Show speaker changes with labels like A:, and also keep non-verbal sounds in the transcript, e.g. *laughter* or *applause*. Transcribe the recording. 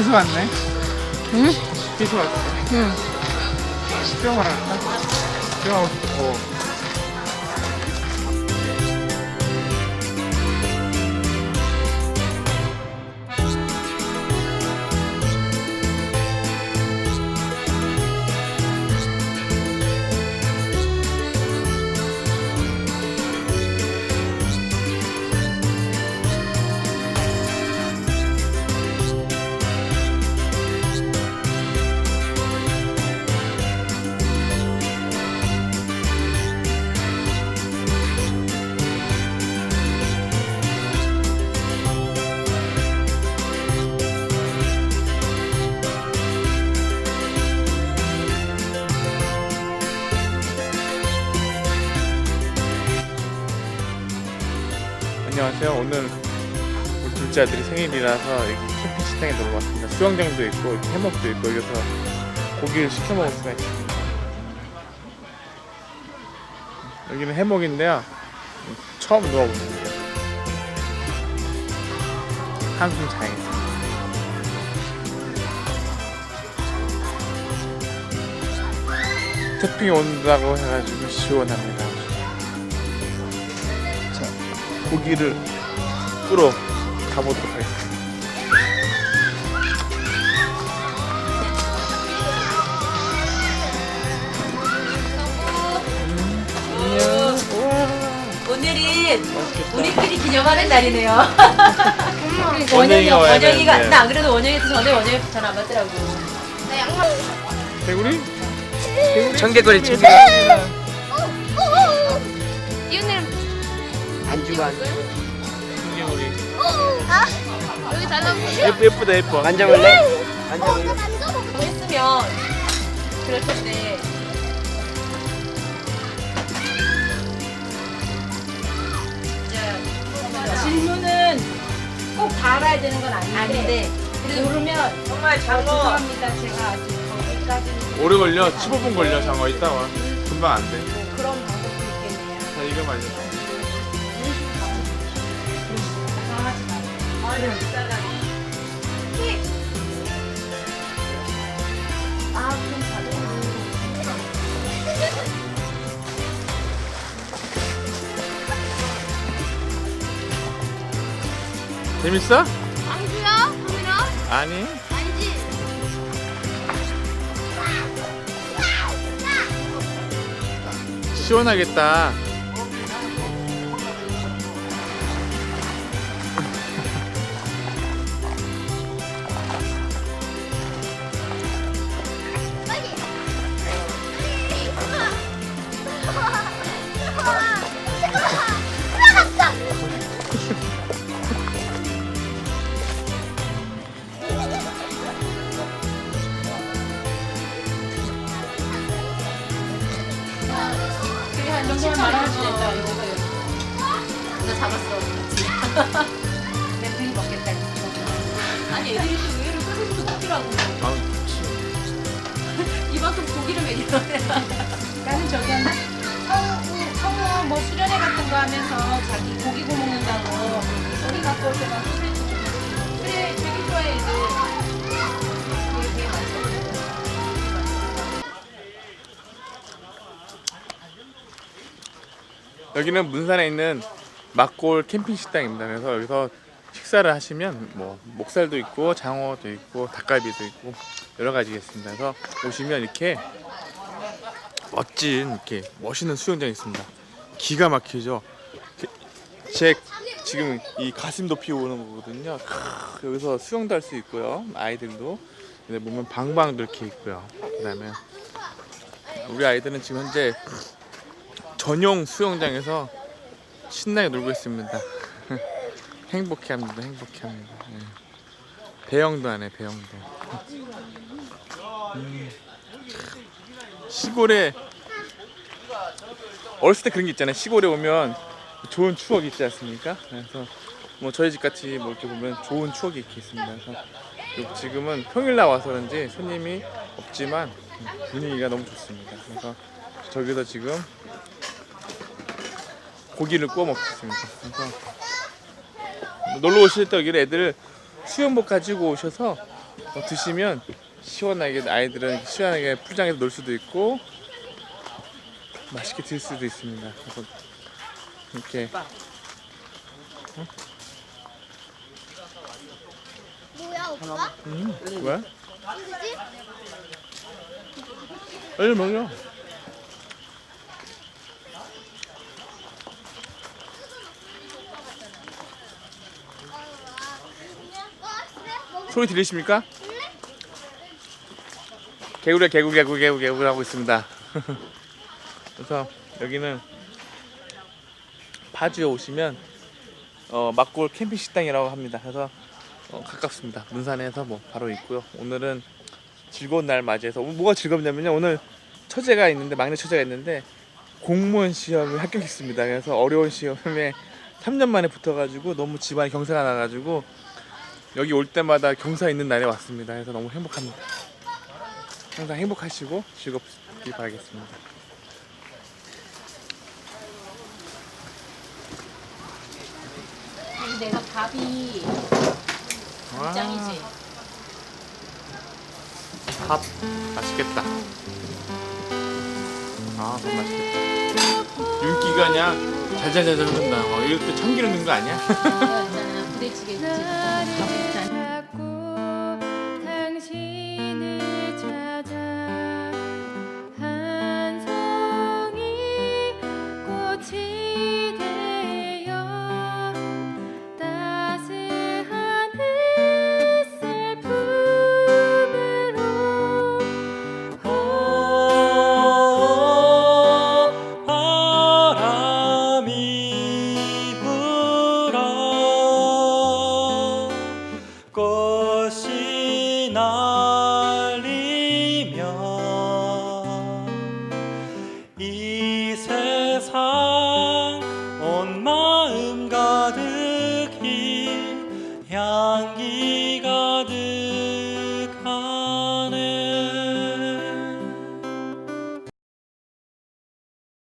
A: 희수 왔네.
B: 응?
A: 희수 왔어.
B: 응.
A: 수영하러 갈까? 수영하고 싶어. 안녕하세요. 오늘 우리 둘째 아들이 생일이라서 여기 캠핑 식당에 놀러 왔습니다. 수영장도 있고 해먹도 있고 여기서 고기를 시켜 먹을 수가 있습니다. 여기는 해먹인데요. 처음 누워보습니다 한숨 자야겠습니다. 태풍이 온다고 해가지고 시원합니다. 고기를 끌어 가보도록 하겠습니다.
C: 오늘이
A: 맛있겠다.
C: 우리끼리 기념하는 날이네요. 그러니까
A: 원영이가 와야
C: 원영이가
A: 되는데.
C: 나 안 그래도 원영이한테 전에 원영이 전화 안 받더라고.
A: 개구리? 개구리?
B: 청개구리,
A: 청개구리.
D: 이거는
B: 안주가 안
A: 청개구리.
D: 여기 달라고
A: 예쁘, 예쁘다, 예뻐.
B: 만져볼래? 만져볼래?
D: 만져보고
C: 뭐 했으면 그럴 텐데. 자, 질문은 꼭 다 알아야 되는 건 아닌데, 아닌데. 그래도 모르면 정말 죄송합니다. 제가 아직 거기까지는
A: 오래 걸려. 15분 걸려, 장어. 이따 와. 금방 안 돼.
C: 뭐 그런 방법도 있겠네요.
A: 자, 이거 말려.
C: 당 이따가. 아, 그럼 자동으로.
A: 재밌어?
D: 왕주야? 카메라?
A: 아니.
D: 아니지
A: 시원하겠다.
C: 잡았어. 내 등이 먹겠다. 아니 애들이 또 의외로 소세지도 먹더라고.
A: 아,
C: 이만큼 고기를 먹이려 나는 저기 한다. 성우, 뭐 수련회 같은 거 하면서 자기 고기 구워 먹는다고 고기 갖고 올 때만 소세지. 그래 되게 좋아해 애들. 되게 되게 맛있어.
A: 여기는 문산에 있는 막골 캠핑 식당입니다. 그래서 여기서 식사를 하시면 뭐 목살도 있고 장어도 있고 닭갈비도 있고 여러 가지가 있습니다. 그래서 오시면 이렇게 멋진 이렇게 멋있는 수영장이 있습니다. 기가 막히죠. 제 지금 이 가슴 높이 오는 거거든요. 크, 여기서 수영도 할 수 있고요. 아이들도 근데 보면 방방도 이렇게 있고요. 그다음에 우리 아이들은 지금 현재 전용 수영장에서 신나게 놀고 있습니다. *laughs* 행복해 합니다. 행복해 합니다. 예. 배영도 하네 배영도. 음, 참. 시골에 어렸을 때 그런 게 있잖아요. 시골에 오면 좋은 추억이 있지 않습니까? 그래서 뭐 저희 집 같이 뭐 이렇게 보면 좋은 추억이 이렇게 있습니다. 그래서 요- 지금은 평일날 와서 그런지 손님이 없지만 분위기가 너무 좋습니다. 그래서 저기서 지금 고기를 구워 먹겠습니다. 그래서 놀러 오실 때 여기 애들 수영복 가지고 오셔서 어, 드시면 시원하게 아이들은 시원하게 풀장에서 놀 수도 있고 맛있게 드실 수도 있습니다. 그래서 이렇게
D: 뭐야 오빠?
A: 음, 뭐야?
D: 누구지?
A: 빨리 먹여. 소리 들리십니까? 개구리 개구 개구 개구 개구 하고 있습니다. *laughs* 그래서 여기는 파주에 오시면 어, 막골 캠핑 식당이라고 합니다. 그래서 어, 가깝습니다. 문산에서 뭐 바로 있고요. 오늘은 즐거운 날 맞이해서 오늘 뭐가 즐겁냐면요. 오늘 처제가 있는데 막내 처제가 있는데 공무원 시험을 합격했습니다. 그래서 어려운 시험에 3년 만에 붙어가지고 너무 집안에 경사가 나가지고 여기 올 때마다 경사 있는 날에 왔습니다. 그래서 너무 행복합니다. 항상 행복하시고 즐겁길 바라겠습니다.
C: 여기 내가 밥이
A: 와,
C: 짱이지.
A: 밥 맛있겠다. 아 너무 맛있겠다. 윤기가 그냥 잘잘잘잘 흐른다. 어, 때 참기름 넣은 거 아니야?
C: 부대찌개 있지.